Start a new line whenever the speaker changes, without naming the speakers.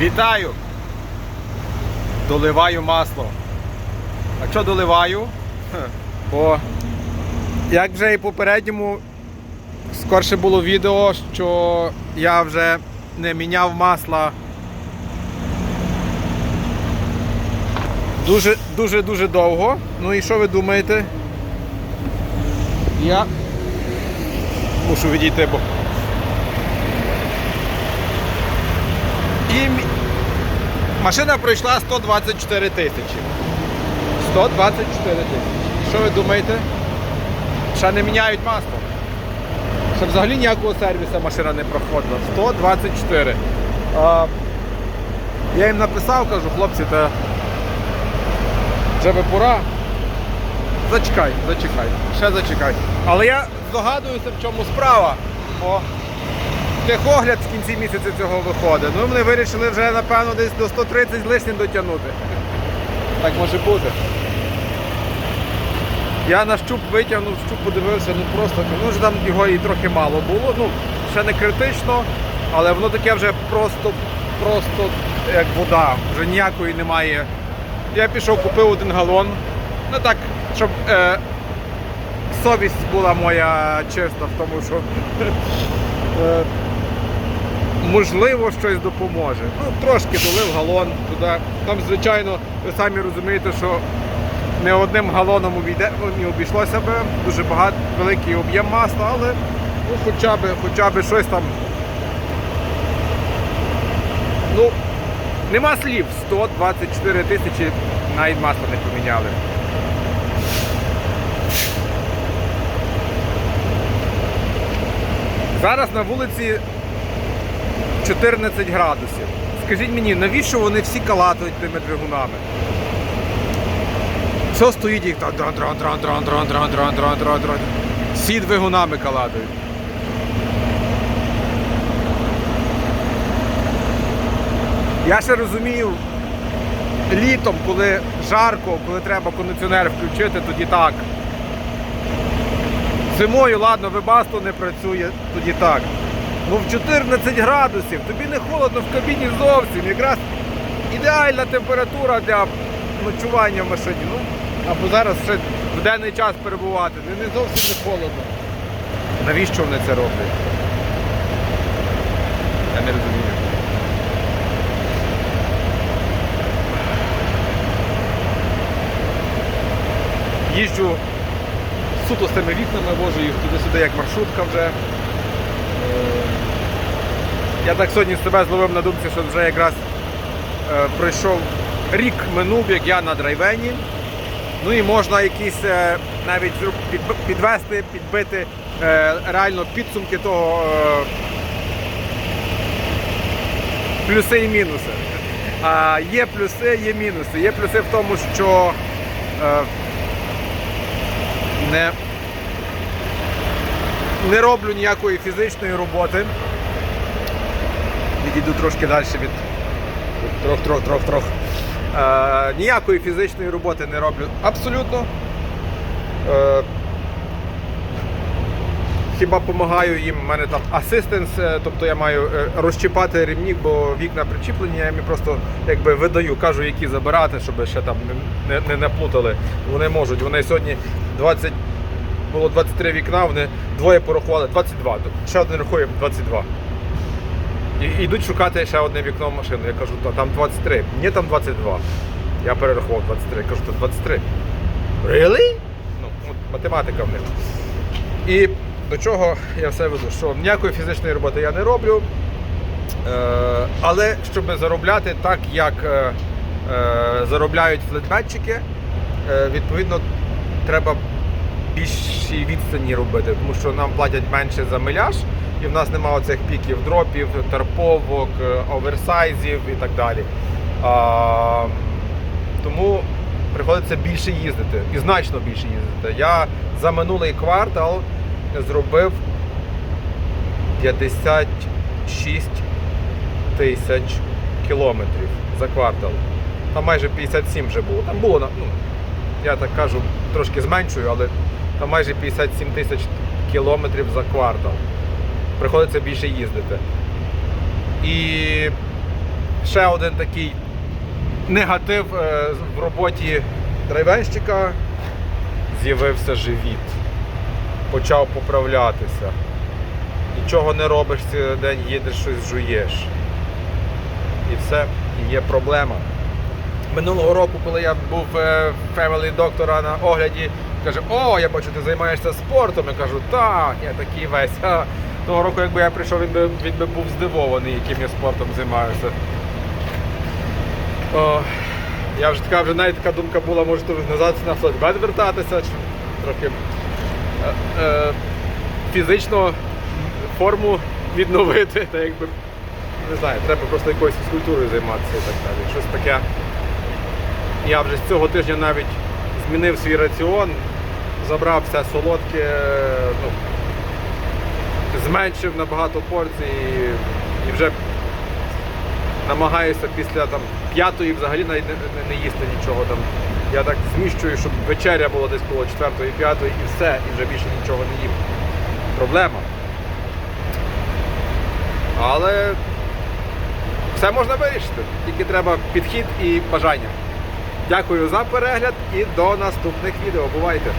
Вітаю! Доливаю масло. А що доливаю? Бо, як вже і попередньому, скорше було відео, що я вже не міняв масла дуже дуже дуже довго. Ну і що ви думаєте? Я мушу відійти, бо. І машина пройшла 124 тисячі. 124 тисячі. Що ви думаєте? Ще не міняють масло. Ще взагалі ніякого сервісу машина не проходила. 124. А, я їм написав, кажу, хлопці, та вже би пора. Зачекай, зачекай, ще зачекай. Але я здогадуюся, в чому справа. Бо техогляд в кінці місяця цього виходить. Ну, вони вирішили вже, напевно, десь до 130 з лишнім дотягнути. Так може бути. Я на щуп витягнув, щуп подивився, ну просто, ну вже там його і трохи мало було. Ну, ще не критично, але воно таке вже просто, просто як вода, вже ніякої немає. Я пішов, купив один галон. Ну так, щоб е, совість була моя чиста в тому, що е, можливо щось допоможе. Ну, трошки долив галон туди. Там, звичайно, ви самі розумієте, що не одним галоном увійде, не обійшлося би, дуже багато, великий об'єм масла, але ну, хоча б, хоча б щось там. Ну, нема слів, 124 тисячі навіть масла не поміняли. Зараз на вулиці 14 градусів. Скажіть мені, навіщо вони всі калатують тими двигунами? Все стоїть їх Всі двигунами калатують. Я ще розумію, літом, коли жарко, коли треба кондиціонер включити, тоді так. Зимою, ладно, вебасто не працює, тоді так. Ну в 14 градусів, тобі не холодно в кабіні зовсім. Якраз ідеальна температура для ночування в машині. Ну, або зараз ще в денний час перебувати. Не, зовсім не холодно. Навіщо вони це роблять? Я не розумію. Їжджу суто з тими вікнами, вожу їх туди-сюди, як маршрутка вже. Я так сьогодні себе зловив на думці, що вже якраз е, пройшов рік минув, як я на драйвені. Ну і можна якісь е, навіть підвести, підбити е, реально підсумки того плюси і мінуси. А є плюси, є мінуси. Є плюси в тому, що не, не роблю ніякої фізичної роботи. Відійду трошки далі від трох, трох, трох, трох. Е, ніякої фізичної роботи не роблю абсолютно. Е, хіба допомагаю їм, у мене там асистенс, тобто я маю е, розчіпати ремні, бо вікна причіплені, я їм просто якби видаю, кажу, які забирати, щоб ще там не, не, не плутали. Вони можуть. Вони сьогодні 20, було 23 вікна, вони двоє порахували, 22. Ще один рахує 22. І йдуть шукати ще одне вікно в машину. Я кажу, там 23. Ні, там 22. Я перерахував 23. Я кажу, то 23. Really? Ну, от математика в них. І до чого я все веду? Що ніякої фізичної роботи я не роблю. Е, але щоб заробляти так, як е, е, заробляють флетбетчики, е, відповідно, треба більші відстані робити, тому що нам платять менше за миляж, і в нас немає оцих піків дропів, тарповок, е, оверсайзів і так далі. А, тому приходиться більше їздити і значно більше їздити. Я за минулий квартал зробив 56 тисяч кілометрів за квартал. Там майже 57 вже було. Там було, ну, я так кажу, трошки зменшую, але там майже 57 тисяч кілометрів за квартал. Приходиться більше їздити. І ще один такий негатив е, в роботі драйвенщика. З'явився живіт. Почав поправлятися. Нічого не робиш цілий день, їдеш щось жуєш. І все, і є проблема. Минулого року, коли я був е, family доктора на огляді, каже, о, я бачу, ти займаєшся спортом. Я кажу, так, я такий весь. А. Того року, якби я прийшов, він би, він би був здивований, яким я спортом займаюся. О, я вже така, вже навіть така думка була, може назад на флетбет вертатися, чи трохи е, е, фізично форму відновити. Та якби, не знаю, треба просто якоюсь фізкультурою займатися і так далі. Щось таке. Я вже з цього тижня навіть змінив свій раціон, забрав все солодке, ну, зменшив набагато порцій і, вже намагаюся після там, п'ятої взагалі навіть не, не їсти нічого там. Я так зміщую, щоб вечеря була десь коло четвертої, п'ятої і все, і вже більше нічого не їм. Проблема. Але все можна вирішити. Тільки треба підхід і бажання. Дякую за перегляд і до наступних відео. Бувайте!